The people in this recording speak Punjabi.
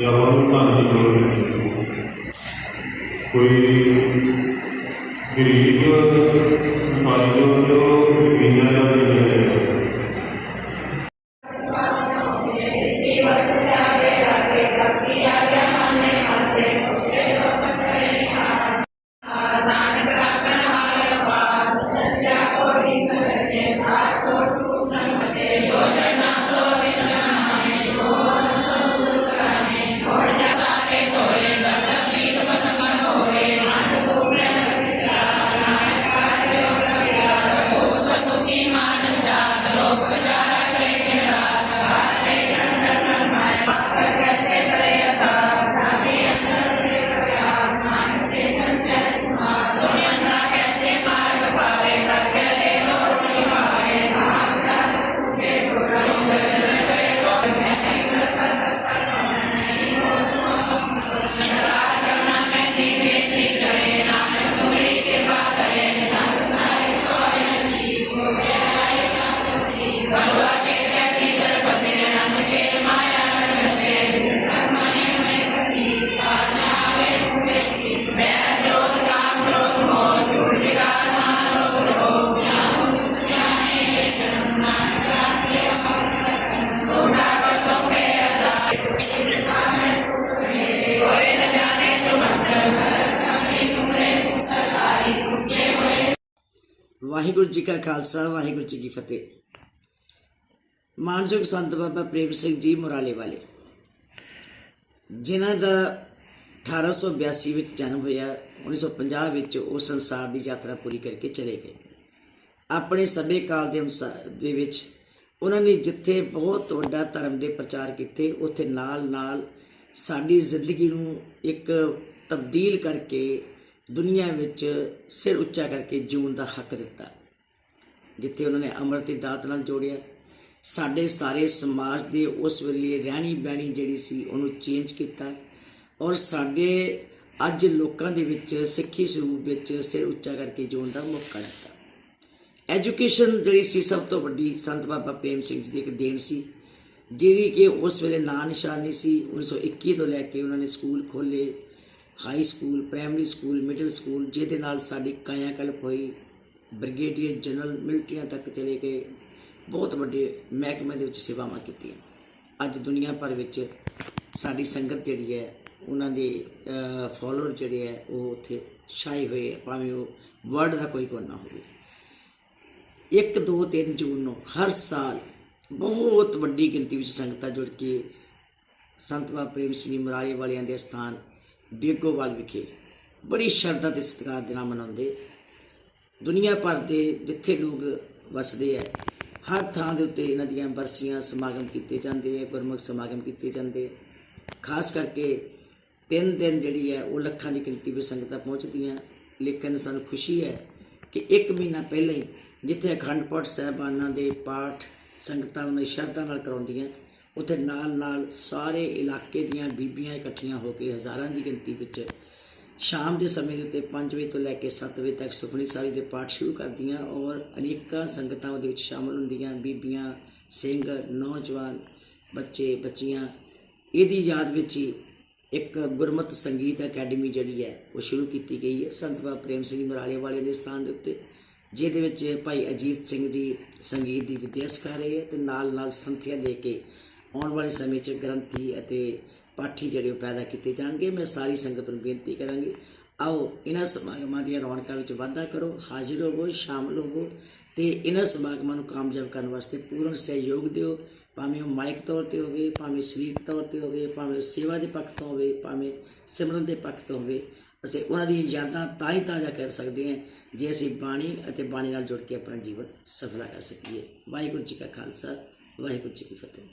ਜਾਂ ਉਹਨੂੰ ਧਨ ਦੀ ਲੋੜ ਨਹੀਂ ਕੋਈ ਗਰੀਬ ਸੰਸਾਰੀ ਜੋ ਜੋ ਜ਼ਮੀਨਾਂ ਦਾ ਨਹੀਂ ਲੈ ਵਾਹਿਗੁਰੂ ਜੀ ਕਾ ਖਾਲਸਾ, ਵਾਹਿਗੁਰੂ ਜੀ ਕੀ ਫਤਿਹ। ਮਾਨਯੋਗ ਸੰਤ ਬਾਬਾ ਪ੍ਰੇਮ ਸਿੰਘ ਜੀ ਮੁਰਾਲੇ ਵਾਲੇ, ਜਿਨ੍ਹਾਂ ਦਾ 1882 ਵਿੱਚ ਜਨਮ ਹੋਇਆ 1950 ਵਿੱਚ ਉਹ ਸੰਸਾਰ ਦੀ ਯਾਤਰਾ ਪੂਰੀ ਕਰਕੇ ਚਲੇ ਗਏ। ਆਪਣੇ ਸਭੇ ਕਾਲ ਦੇ ਅਨੁਸਾਰ ਦੇ ਵਿੱਚ ਉਹਨਾਂ ਨੇ ਜਿੱਥੇ ਬਹੁਤ ਵੱਡਾ ਧਰਮ ਦੇ ਪ੍ਰਚਾਰ ਕੀਤੇ, ਉੱਥੇ ਨਾਲ ਨਾਲ ਸਾਡੀ ਜ਼ਿੰਦਗੀ ਨੂੰ ਇੱਕ ਤਬਦੀਲ ਕਰਕੇ ਦੁਨੀਆ ਵਿੱਚ ਸਿਰ ਉੱਚਾ ਕਰਕੇ ਜੀਉਣ ਦਾ ਹੱਕ ਦਿੱਤਾ। ਜਿੱਥੇ ਉਹਨਾਂ ਨੇ ਅੰਮ੍ਰਿਤ ਦੀ ਦਾਤ ਨਾਲ ਜੋੜਿਆ, ਸਾਡੇ ਸਾਰੇ ਸਮਾਜ ਦੇ ਉਸ ਵੇਲੇ ਰਹਿਣੀ ਬਹਿਣੀ ਜਿਹੜੀ ਸੀ, ਉਹਨੂੰ ਚੇਂਜ ਕੀਤਾ ਔਰ ਸਾਡੇ ਅੱਜ ਲੋਕਾਂ ਦੇ ਵਿੱਚ, ਸਿੱਖੀ ਸਰੂਪ ਵਿੱਚ ਸਿਰ ਉੱਚਾ ਕਰਕੇ ਜੀਉਣ ਦਾ ਮੌਕਾ ਦਿੱਤਾ। ਐਜੂਕੇਸ਼ਨ ਜਿਹੜੀ ਸੀ, ਸਭ ਤੋਂ ਵੱਡੀ ਸੰਤ ਬਾਬਾ ਪ੍ਰੇਮ ਸਿੰਘ ਜੀ ਦੀ ਇੱਕ ਦੇਣ ਸੀ ਜਿਹਦੀ ਕਿ ਉਸ ਵੇਲੇ ਨਾਂ ਨਿਸ਼ਾਨ ਨਹੀਂ ਸੀ 1921 ਤੋਂ ਲੈ ਕੇ ਉਹਨਾਂ ਨੇ ਸਕੂਲ ਖੋਲੇ high school primary school middle school ਜਿਹਦੇ ਨਾਲ ਸਾਡੀ ਕਾਇਆ ਕਲਪ ਹੋਈ, ਬ੍ਰਿਗੇਡੀਅਰ ਜਨਰਲ ਮਿਲਟਰੀਆਂ ਤੱਕ ਚਲੇ ਗਏ। ਬਹੁਤ ਵੱਡੇ ਮਹਿਕਮੇ ਦੇ ਵਿੱਚ ਸੇਵਾਵਾਂ ਕੀਤੀਆਂ। ਅੱਜ ਦੁਨੀਆ ਭਰ ਵਿੱਚ ਸਾਡੀ ਸੰਗਤ ਜਿਹੜੀ ਹੈ, ਉਹਨਾਂ ਦੇ ਫਾਲੋਅਰ ਜਿਹੜੇ ਹੈ, ਉਹ ਉੱਥੇ ਛਾਏ ਹੋਏ ਹੈ। ਭਾਵੇਂ ਉਹ ਵਰਲਡ ਦਾ ਕੋਈ ਕੋਨਾ ਹੋਵੇ। 1 2 3 ਜੂਨ ਨੂੰ ਹਰ ਸਾਲ ਬਹੁਤ ਵੱਡੀ ਗਿਣਤੀ ਵਿੱਚ ਸੰਗਤਾਂ ਜੁੜ ਕੇ ਸੰਤ ਬਾਬਾ ਪ੍ਰੇਮ ਸਿੰਘ ਜੀ ਵਾਲਿਆਂ ਦੇ ਸਥਾਨ ਬੇਗੋਵਾਲ ਵਿਖੇ ਬੜੀ ਸ਼ਰਧਾ ਤੇ ਸਤਿਕਾਰ ਦੇ ਨਾਲ ਮਨਾਉਂਦੇ ਦੁਨੀਆ ਭਰ ਦੇ ਜਿੱਥੇ ਲੋਕ ਵਸਦੇ ਹੈ ਹਰ ਥਾਂ ਦੇ ਉੱਤੇ ਇਹਨਾਂ ਦੀਆਂ ਬਰਸੀਆਂ ਸਮਾਗਮ ਕੀਤੇ ਜਾਂਦੇ ਹੈ ਗੁਰਮੁਖ ਸਮਾਗਮ ਕੀਤੇ ਜਾਂਦੇ ਖਾਸ ਕਰਕੇ ਤਿੰਨ ਦਿਨ ਜਿਹੜੀ ਹੈ ਉਹ ਲੱਖਾਂ ਦੀ ਗਿਣਤੀ ਵਿੱਚ ਸੰਗਤਾਂ ਪਹੁੰਚਦੀਆਂ। ਲੇਕਿਨ ਸਾਨੂੰ ਖੁਸ਼ੀ ਹੈ ਕਿ ਇੱਕ ਮਹੀਨਾ ਪਹਿਲਾਂ ਹੀ ਜਿੱਥੇ ਅਖੰਡ ਪਾਠ ਸਾਹਿਬਾਨਾਂ ਦੇ ਪਾਠ ਸੰਗਤਾਂ ਉਹਨਾਂ ਸ਼ਰਧਾ ਨਾਲ ਕਰਾਉਂਦੀਆਂ ਉੱਥੇ ਨਾਲ ਨਾਲ ਸਾਰੇ ਇਲਾਕੇ ਦੀਆਂ ਬੀਬੀਆਂ ਇਕੱਠੀਆਂ ਹੋ ਕੇ ਹਜ਼ਾਰਾਂ ਦੀ ਗਿਣਤੀ ਵਿੱਚ ਸ਼ਾਮ ਦੇ ਸਮੇਂ ਦੇ ਉੱਤੇ 5 ਵਜੇ ਤੋਂ ਲੈ ਕੇ 7 ਵਜੇ ਤੱਕ ਸੁਖਮਨੀ ਸਾਹਿਬ ਦੇ ਪਾਠ ਸ਼ੁਰੂ ਕਰਦੀਆਂ ਔਰ ਅਨੇਕਾਂ ਸੰਗਤਾਂ ਉਹਦੇ ਵਿੱਚ ਸ਼ਾਮਲ ਹੁੰਦੀਆਂ, ਬੀਬੀਆਂ, ਸਿੰਘ, ਨੌਜਵਾਨ, ਬੱਚੇ, ਬੱਚੀਆਂ। ਇਹਦੀ ਯਾਦ ਵਿੱਚ ਹੀ ਇੱਕ ਗੁਰਮਤ ਸੰਗੀਤ ਅਕੈਡਮੀ ਜਿਹੜੀ ਹੈ, ਉਹ ਸ਼ੁਰੂ ਕੀਤੀ ਗਈ ਹੈ ਸੰਤ ਬਾਬਾ ਪ੍ਰੇਮ ਸਿੰਘ ਮਰਾਲੇ ਵਾਲੇ ਦੇ ਸਥਾਨ ਦੇ ਉੱਤੇ, ਜਿਹਦੇ ਵਿੱਚ ਭਾਈ ਅਜੀਤ ਸਿੰਘ ਜੀ ਸੰਗੀਤ ਦੀ ਵਿਦਿਆ ਸਿਖਾ ਰਹੇ ਹੈ ਤੇ ਨਾਲ ਨਾਲ ਸੰਥਿਆ ਦੇ ਕੇ ਆਉਣ ਵਾਲੇ ਸਮੇਂ 'ਚ ਗ੍ਰੰਥੀ ਅਤੇ ਪਾਠੀ ਜਿਹੜੇ ਉਹ ਪੈਦਾ ਕੀਤੇ ਜਾਣਗੇ। ਮੈਂ ਸਾਰੀ ਸੰਗਤ ਨੂੰ ਬੇਨਤੀ ਕਰਾਂਗੀ, ਆਓ ਇਹਨਾਂ ਸਮਾਗਮਾਂ ਦੀਆਂ ਰੌਣਕਾਂ ਵਿੱਚ ਵਾਧਾ ਕਰੋ, ਹਾਜ਼ਰ ਹੋਵੋ, ਸ਼ਾਮਲ ਹੋਵੋ ਤੇ ਇਹਨਾਂ ਸਮਾਗਮਾਂ ਨੂੰ ਕਾਮਯਾਬ ਕਰਨ ਵਾਸਤੇ ਪੂਰਨ ਸਹਿਯੋਗ ਦਿਓ। ਭਾਵੇਂ ਉਹ ਮਾਇਕ ਤੌਰ ਤੇ ਹੋਵੇ, ਭਾਵੇਂ ਸਰੀਰਕ ਤੌਰ ਤੇ ਹੋਵੇ, ਭਾਵੇਂ ਸੇਵਾ ਦੇ ਪੱਖ ਤੋਂ ਹੋਵੇ, ਭਾਵੇਂ ਸਿਮਰਨ ਦੇ ਪੱਖ ਤੋਂ ਹੋਵੇ, ਅਸੀਂ ਉਹਨਾਂ ਦੀਆਂ ਯਾਦਾਂ ਤਾਂ ਹੀ ਤਾਜ਼ਾ ਕਰ ਸਕਦੇ ਹਾਂ ਜੇ ਅਸੀਂ ਬਾਣੀ ਅਤੇ ਬਾਣੀ ਨਾਲ ਜੁੜ ਕੇ ਆਪਣਾ ਜੀਵਨ ਸਫਲਾ ਕਰ ਸਕੀਏ। ਵਾਹਿਗੁਰੂ ਜੀ ਕਾ ਖਾਲਸਾ, ਵਾਹਿਗੁਰੂ ਜੀ ਕੀ ਫਤਿਹ।